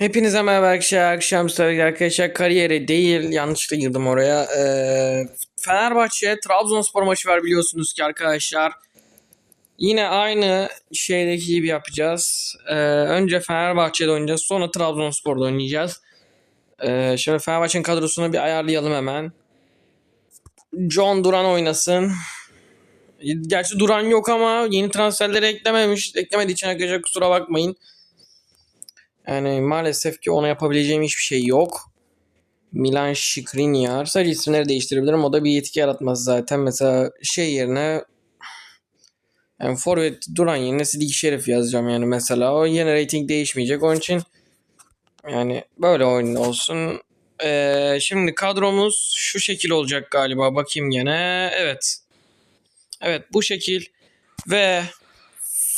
Hepinize merhaba arkadaşlar. Akşam sevgili arkadaşlar. Kariyeri değil. Yanlışlıkla girdim oraya. Ee, Fenerbahçe Trabzonspor maçı var biliyorsunuz ki arkadaşlar. Yine aynı şeydeki gibi yapacağız. Ee, önce Fenerbahçe'de oynayacağız. Sonra Trabzonspor'da oynayacağız. Ee, şöyle Fenerbahçe'nin kadrosunu bir ayarlayalım hemen. John Duran oynasın. Gerçi Duran yok ama yeni transferleri eklememiş. Eklemediği için arkadaşlar kusura bakmayın. Yani maalesef ki ona yapabileceğim hiçbir şey yok. Milan Skriniar. Sadece isimleri değiştirebilirim. O da bir yetki yaratmaz zaten. Mesela şey yerine yani forvet duran yerine Sidik Şerif yazacağım yani mesela. O yine rating değişmeyecek. Onun için yani böyle oyun olsun. Ee, şimdi kadromuz şu şekil olacak galiba. Bakayım gene. Evet. Evet bu şekil. Ve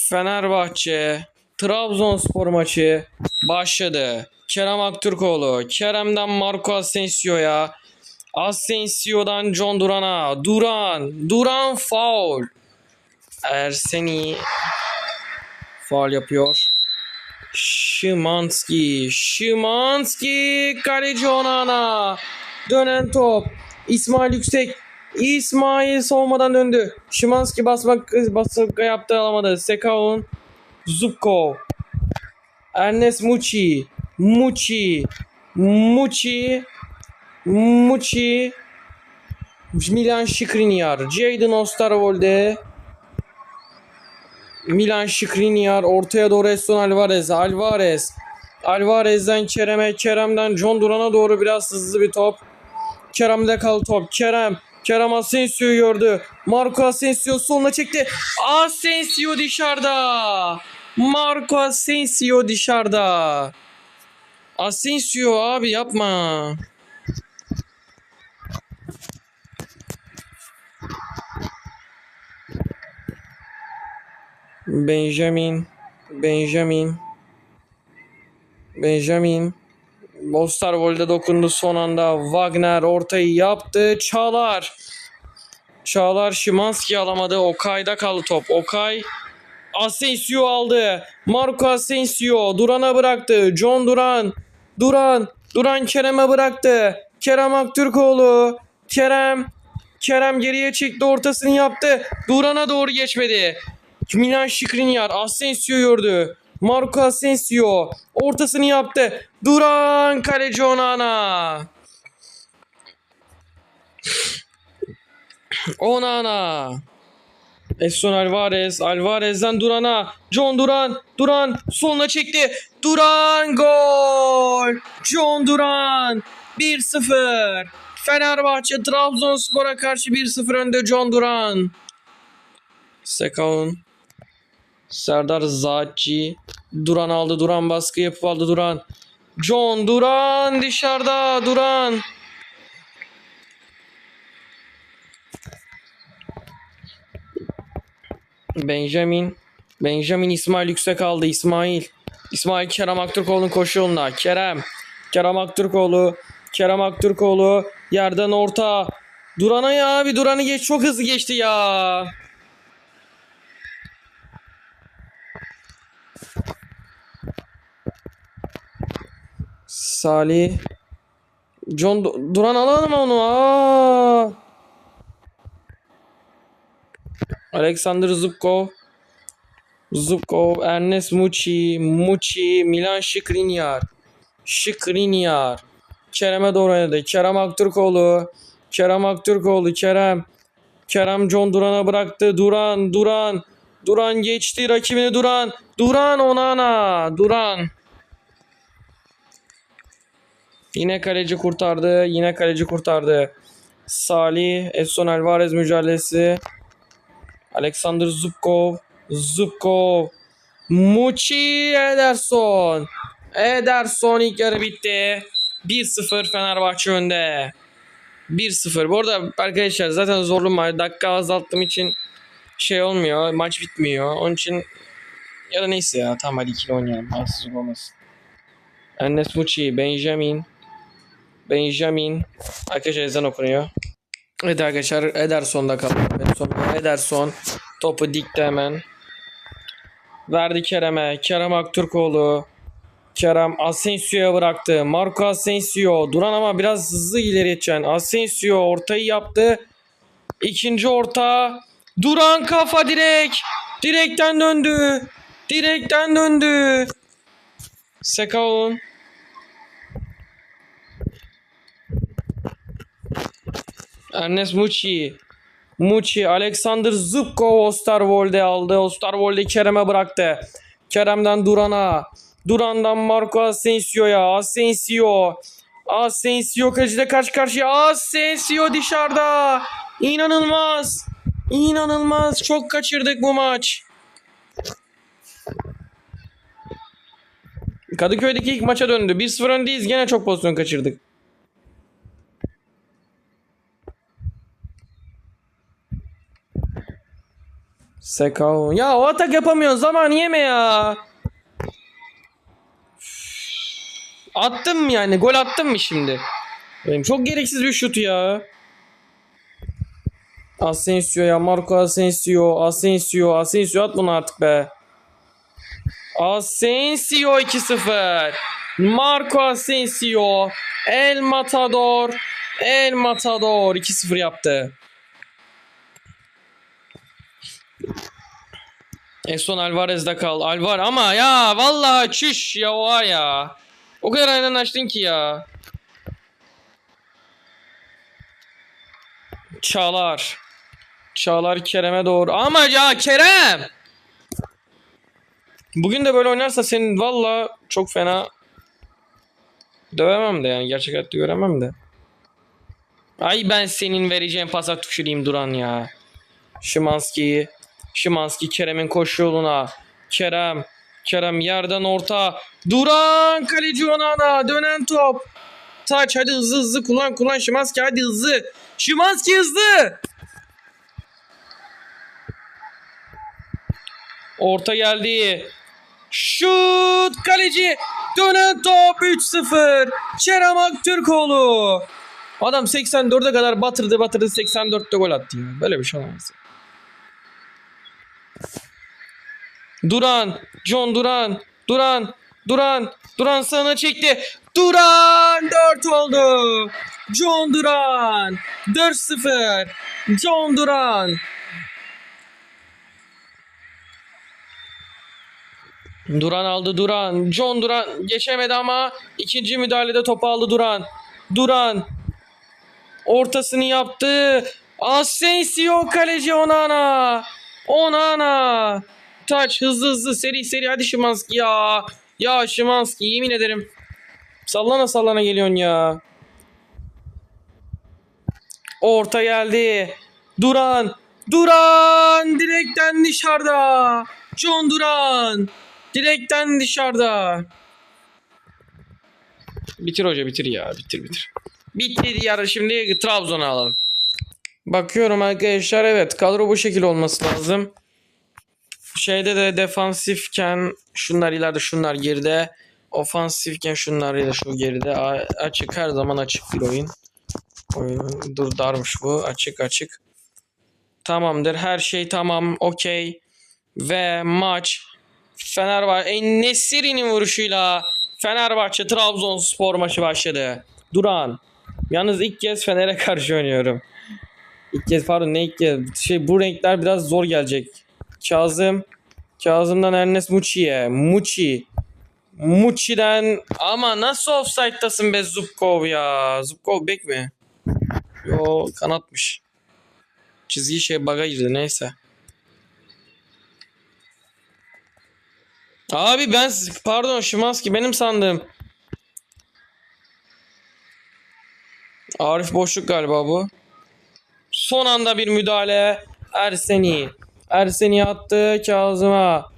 Fenerbahçe Trabzonspor maçı başladı. Kerem Aktürkoğlu. Kerem'den Marco Asensio'ya. Asensio'dan John Duran'a. Duran. Duran foul. Erseni faul yapıyor. Şimanski. Şimanski. Kaleci Onana. Dönen top. İsmail Yüksek. İsmail savunmadan döndü. Şimanski basmak basmak yaptı alamadı. Sekaun. Zubkov. Ernest Muçi. Muçi. Muçi. Muçi. Milan Skriniar. Jadon Osterwolde. Milan Skriniar. Ortaya doğru Eston Alvarez. Alvarez. Alvarez'den Kerem'e. Kerem'den John Duran'a doğru biraz hızlı bir top. Kerem'de kal top. Kerem. Kerem Asensio'yu gördü. Marco Asensio soluna çekti. Asensio dışarıda. Marco Asensio dışarıda. Asensio abi yapma. Benjamin. Benjamin. Benjamin. Osterwold'e dokundu son anda. Wagner ortayı yaptı. Çağlar. Çağlar Şimanski alamadı. Okay'da kaldı top. Okay Asensio aldı. Marco Asensio Duran'a bıraktı. John Duran. Duran. Duran Kerem'e bıraktı. Kerem Aktürkoğlu. Kerem. Kerem geriye çekti ortasını yaptı. Duran'a doğru geçmedi. Milan Skriniar Asensio gördü. Marco Asensio ortasını yaptı. Duran kaleci Onana. Onana. Edson Alvarez. Alvarez'den Duran'a. John Duran. Duran soluna çekti. Duran gol. John Duran. 1-0. Fenerbahçe Trabzonspor'a karşı 1-0 önde John Duran. Sekaun. Serdar Zaci. Duran aldı. Duran baskı yapıp aldı Duran. John Duran dışarıda. Duran. Benjamin. Benjamin İsmail yüksek aldı. İsmail. İsmail Kerem Aktürkoğlu'nun koşu yoluna. Kerem. Kerem Aktürkoğlu. Kerem Aktürkoğlu. Yerden orta. Duran'a ya abi. Duran'ı geç. Çok hızlı geçti ya. Salih. John Du- Duran alalım onu? Aa! Alexander Zubkov. Zubkov, Ernest Muçi, Muçi, Milan Skriniar. Skriniar. Kerem'e doğru oynadı. Kerem Aktürkoğlu. Kerem Aktürkoğlu, Kerem. Kerem John Duran'a bıraktı. Duran, Duran. Duran geçti rakibini Duran. Duran Onana. Duran. Yine kaleci kurtardı. Yine kaleci kurtardı. Salih, Edson Alvarez mücadelesi. Alexander Zubkov. Zubkov. Muçi Ederson. Ederson ilk yarı bitti. 1-0 Fenerbahçe önde. 1-0. Bu arada arkadaşlar zaten zorlu maç. Dakika azalttığım için şey olmuyor. Maç bitmiyor. Onun için ya da neyse ya. Tamam hadi ikili oynayalım. Haksızlık olmasın. Enes Muçi. Benjamin. Benjamin. Arkadaşlar ezan okunuyor. Evet arkadaşlar Ederson'da kaldı. Ederson, Ederson topu dikti hemen. Verdi Kerem'e. Kerem Aktürkoğlu. Kerem Asensio'ya bıraktı. Marco Asensio. Duran ama biraz hızlı ileri geçen. Asensio ortayı yaptı. İkinci orta. Duran kafa direk. Direkten döndü. Direkten döndü. Sekaun. Ernest Muçi. Muçi, Alexander Zubkov Osterwolde aldı. Osterwolde Kerem'e bıraktı. Kerem'den Duran'a. Duran'dan Marco Asensio'ya. Asensio. Asensio kaçıda karşı karşıya. Asensio dışarıda. İnanılmaz. İnanılmaz. Çok kaçırdık bu maç. Kadıköy'deki ilk maça döndü. 1-0 öndeyiz. Gene çok pozisyon kaçırdık. Sekao. Ya o atak yapamıyorsun. Zaman yeme ya. Attım yani? Gol attım mı şimdi? Benim çok gereksiz bir şut ya. Asensio ya. Marco Asensio. Asensio. Asensio at bunu artık be. Asensio 2-0. Marco Asensio. El Matador. El Matador 2-0 yaptı. Eson Alvarez'de kal. Alvar ama ya vallahi çüş ya o var ya. O kadar aynen açtın ki ya. Çağlar. Çağlar Kerem'e doğru. Ama ya Kerem! Bugün de böyle oynarsa senin valla çok fena dövemem de yani gerçek hayatta göremem de. Ay ben senin vereceğin pasa tüküreyim Duran ya. Şimanski'yi. Şimanski Kerem'in koşu yoluna. Kerem. Kerem yerden orta. Duran kaleci Onana. Dönen top. Taç hadi hızlı hızlı kullan kullan Şimanski hadi hızlı. Şimanski hızlı. Orta geldi. Şut kaleci. Dönen top 3-0. Kerem Aktürkoğlu. Adam 84'e kadar batırdı batırdı 84'te gol attı. Böyle bir şey olamaz. Duran, John Duran, Duran, Duran, Duran sana çekti. Duran 4 oldu. John Duran 4-0. John Duran. Duran aldı Duran. John Duran geçemedi ama ikinci müdahalede topu aldı Duran. Duran ortasını yaptı. Asensio kaleci Onana. Onana. Taç hızlı hızlı seri seri hadi Şimanski ya. Ya Şimanski yemin ederim. Sallana sallana geliyorsun ya. Orta geldi. Duran. Duran direkten dışarıda. John Duran. Direkten dışarıda. Bitir hoca bitir ya bitir bitir. Bitti yarı şimdi Trabzon'a alalım. Bakıyorum arkadaşlar evet kadro bu şekil olması lazım. Şeyde de defansifken şunlar ileride şunlar geride. Ofansifken şunlar ya da şu geride. A- açık her zaman açık bir oyun. oyun. Dur darmış bu. Açık açık. Tamamdır. Her şey tamam. Okey. Ve maç Fenerbahçe Nesiri'nin vuruşuyla Fenerbahçe Trabzonspor maçı başladı. Duran. Yalnız ilk kez Fener'e karşı oynuyorum. İlk kez pardon ne ilk kez. Şey bu renkler biraz zor gelecek. Kazım. Kazım'dan Ernest Muçi'ye. Muçi. Muçi'den ama nasıl offside'tasın be Zubkov ya. Zubkov bek mi? Yo kanatmış. Çizgi şey baga girdi neyse. Abi ben pardon Şimanski benim sandım. Arif boşluk galiba bu. Son anda bir müdahale. Erseni. Erseni attı Kazım'a.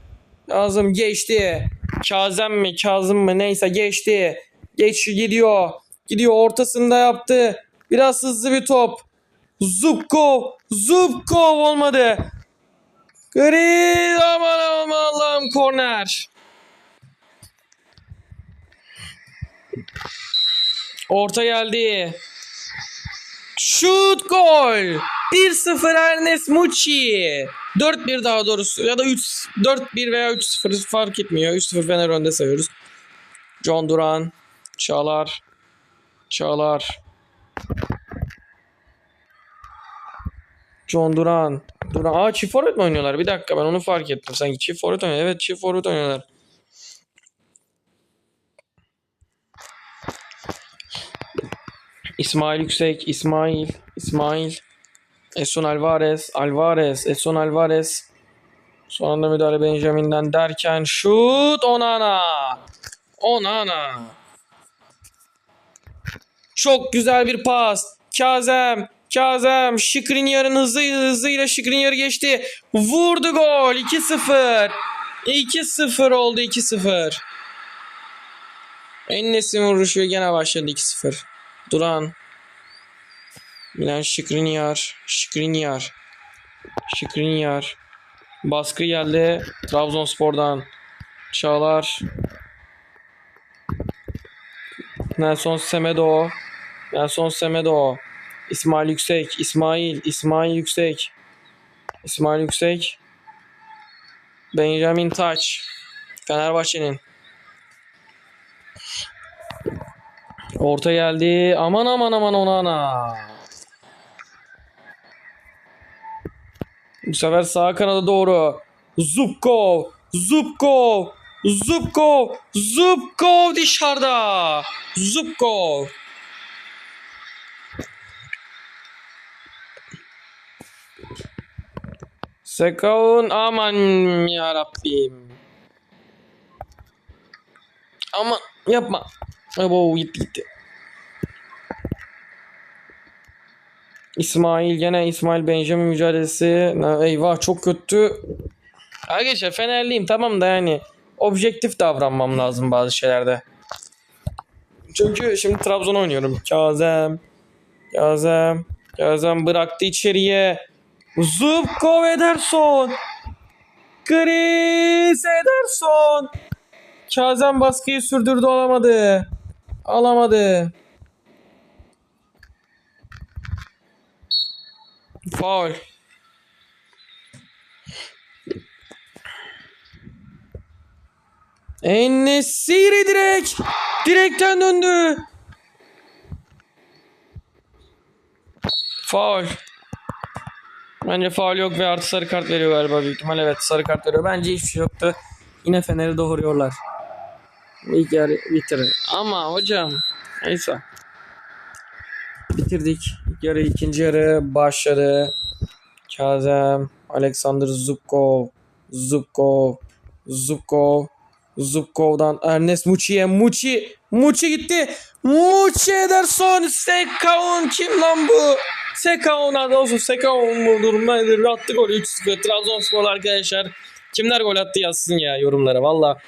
Kazım geçti. Kazım mi Kazım mı neyse geçti. Geç gidiyor. Gidiyor ortasında yaptı. Biraz hızlı bir top. Zubkov. Zubkov olmadı. Gri aman aman Allah'ım korner. Orta geldi. Şut gol. 1-0 Ernest Muçi. 4-1 daha doğrusu ya da 3 4-1 veya 3-0 fark etmiyor. 3-0 Fener önde sayıyoruz. John Duran. Çağlar. Çağlar. John Duran. Duran. Aa çift forvet mi oynuyorlar? Bir dakika ben onu fark ettim. Sanki çift forvet oynuyor. Evet çift forvet oynuyorlar. İsmail Yüksek. İsmail. İsmail. Eson Alvarez. Alvarez. Eson Alvarez. Son anda müdahale Benjamin'den derken şut Onana. Onana. Çok güzel bir pas. Kazem. Kazem. Şikrinyar'ın hızı, hızıyla Şikrinyar'ı geçti. Vurdu gol. 2-0. 2-0 oldu 2-0. Ennes'in vuruşu gene başladı 2-0. Duran. Milan Şikrinyar. Şikrinyar. Şikrinyar. Baskı geldi Trabzonspor'dan. Çağlar. Nelson Semedo. Nelson Semedo. İsmail Yüksek. İsmail. İsmail Yüksek. İsmail Yüksek. Benjamin Taç. Fenerbahçe'nin. Orta geldi. Aman aman aman Onana. Bu sefer sağ kanada doğru. Zubkov. Zubkov. Zubkov. Zubkov dışarıda. Zubkov. Sekaun aman ya Rabbim. Aman yapma. Abo gitti gitti. İsmail gene İsmail Benjamin mücadelesi. Eyvah çok kötü. Arkadaşlar Fenerliyim tamam da yani objektif davranmam lazım bazı şeylerde. Çünkü şimdi Trabzon oynuyorum. Kazem. Kazem. Kazem bıraktı içeriye. Zubkov Ederson. Chris Ederson. Kazem baskıyı sürdürdü alamadı. Alamadı. Faul. Ennesiri direkt. Direkten döndü. Faul. Bence faul yok ve artı sarı kart veriyor galiba büyük ihtimal. Evet sarı kart veriyor. Bence hiçbir şey yoktu. Yine Fener'i doğuruyorlar. İlk yarı bitirir. Ama hocam neyse. Bitirdik. İlk yarı ikinci yarı başladı. Kazem, Alexander Zubkov, Zubkov, Zubkov, Zubkov'dan Ernest Muçi'ye Muçi, Muçi gitti. Muçi Ederson, Sekaun kim lan bu? Sekaun adı olsun. Sekaun bu durumdaydı. Attı golü 3-0. Trabzonspor arkadaşlar. Kimler gol attı yazsın ya yorumlara. Valla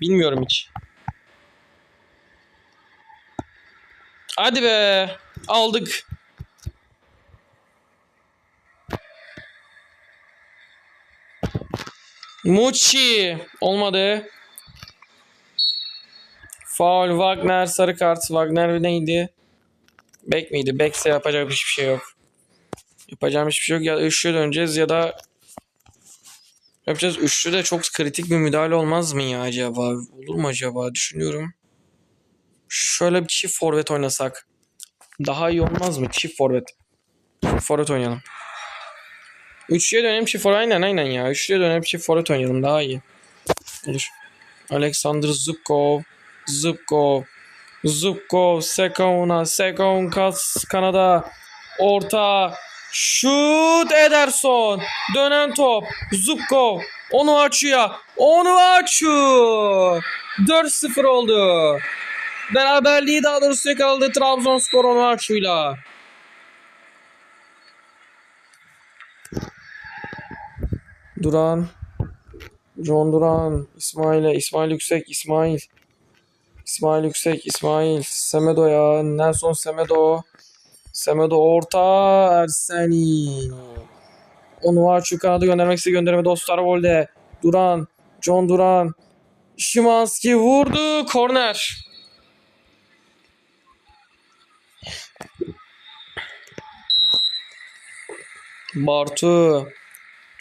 bilmiyorum hiç. Hadi be. Aldık. Muçi. Olmadı. Faul Wagner sarı kart. Wagner neydi? Bek miydi? Bekse yapacak hiçbir şey yok. Yapacağım hiçbir şey yok. Ya üçlü döneceğiz ya da yapacağız. Üçlü de çok kritik bir müdahale olmaz mı ya acaba? Olur mu acaba? Düşünüyorum. Şöyle bir çift forvet oynasak. Daha iyi olmaz mı? Çift forvet. Çift forvet oynayalım. Üçlüye dönelim çift forvet. Aynen aynen ya. Üçlüye dönelim çift forvet oynayalım. Daha iyi. Olur. Alexander Zubkov. Zubkov. Zubkov. Sekaun'a. Sekaun kas kanada. Orta. Şut Ederson. Dönen top. Zubkov. Onu açıyor. Onu açıyor. 4-0 oldu. Beraberliği daha doğrusu yakaladı Trabzonspor onu açıyla. Duran. John Duran. İsmail'e. İsmail Yüksek. İsmail. İsmail Yüksek. İsmail. Semedo ya. Nelson Semedo. Semedo orta. Erseni. Onu var şu kanadı göndermek istedi gönderemedi. Osterwolde. Duran. John Duran. Şimanski vurdu. Korner. Bartu.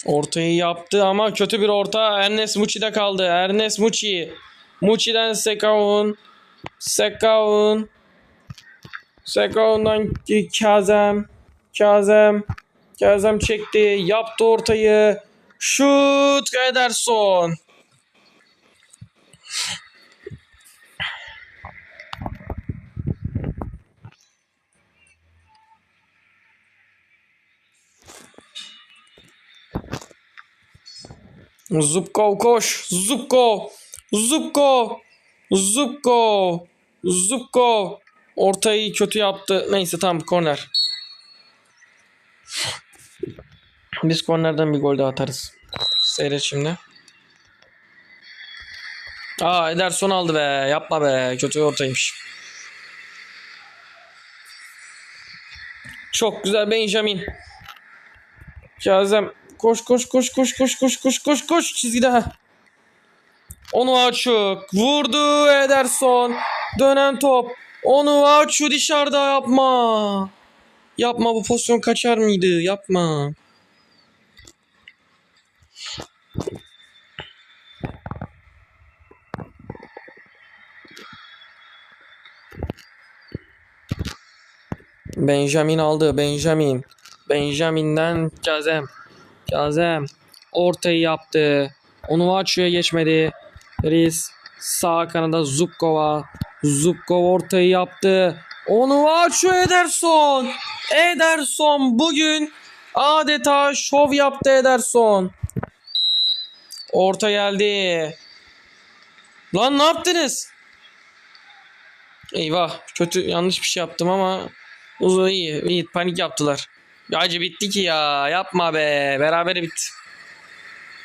Ortayı yaptı ama kötü bir orta. Ernest Muçi'de kaldı. Ernest Muçi. Muçi'den Sekaun. Sekaun. Sekaun'dan Kazem. Kazem. Kazem çekti. Yaptı ortayı. Şut Ederson. Zubkov koş. Zubkov. Zubkov. Zubkov. Zubkov. Ortayı kötü yaptı. Neyse tamam korner. Biz kornerden bir gol daha atarız. Seyret şimdi. Aa Ederson aldı be. Yapma be. Kötü ortaymış. Çok güzel Benjamin. Kazım koş koş koş koş koş koş koş koş koş çizgide ha. Onu açık vurdu Ederson. Dönen top. Onu açı dışarıda yapma. Yapma bu pozisyon kaçar mıydı? Yapma. Benjamin aldı Benjamin. Benjamin'den Kazem Kazem ortayı yaptı. Onu açıyor geçmedi. Riz sağ kanada Zubkova. Zubkov ortayı yaptı. Onu açıyor Ederson. Ederson bugün adeta şov yaptı Ederson. Orta geldi. Lan ne yaptınız? Eyvah kötü yanlış bir şey yaptım ama uzun iyi iyi panik yaptılar. Acı bitti ki ya. Yapma be. Berabere bitti.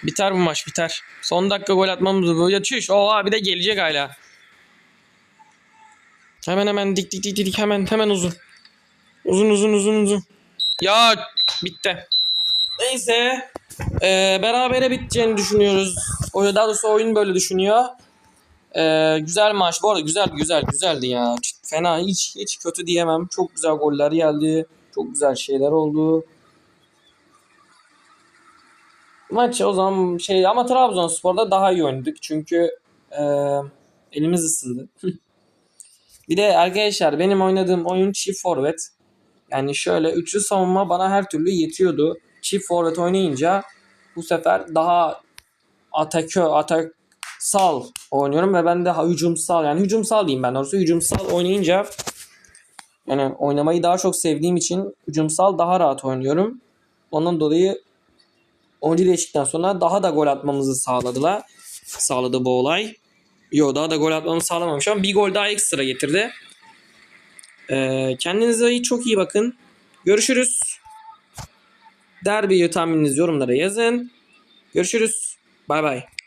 Biter bu maç biter. Son dakika gol atmamız bu. Ya çüş. Oha bir de gelecek hala. Hemen hemen dik dik dik dik hemen hemen uzun. Uzun uzun uzun uzun. Ya bitti. Neyse. Ee, berabere biteceğini düşünüyoruz. O daha doğrusu oyun böyle düşünüyor. Ee, güzel maç. Bu arada güzel güzel güzeldi ya. Fena hiç hiç kötü diyemem. Çok güzel goller geldi. Çok güzel şeyler oldu. Maç o zaman şey ama Trabzonspor'da daha iyi oynadık. Çünkü e, elimiz ısındı. bir de arkadaşlar benim oynadığım oyun çift forvet. Yani şöyle üçlü savunma bana her türlü yetiyordu. Çift forvet oynayınca bu sefer daha atakö, ataksal oynuyorum ve ben de hücumsal yani hücumsal diyeyim ben doğrusu hücumsal oynayınca yani oynamayı daha çok sevdiğim için hücumsal daha rahat oynuyorum. Ondan dolayı oyuncu değişikten sonra daha da gol atmamızı sağladılar. Sağladı bu olay. Yo daha da gol atmamızı sağlamamış ama bir gol daha ekstra getirdi. Ee, kendinize çok iyi bakın. Görüşürüz. Derbi tahmininizi yorumlara yazın. Görüşürüz. Bay bay.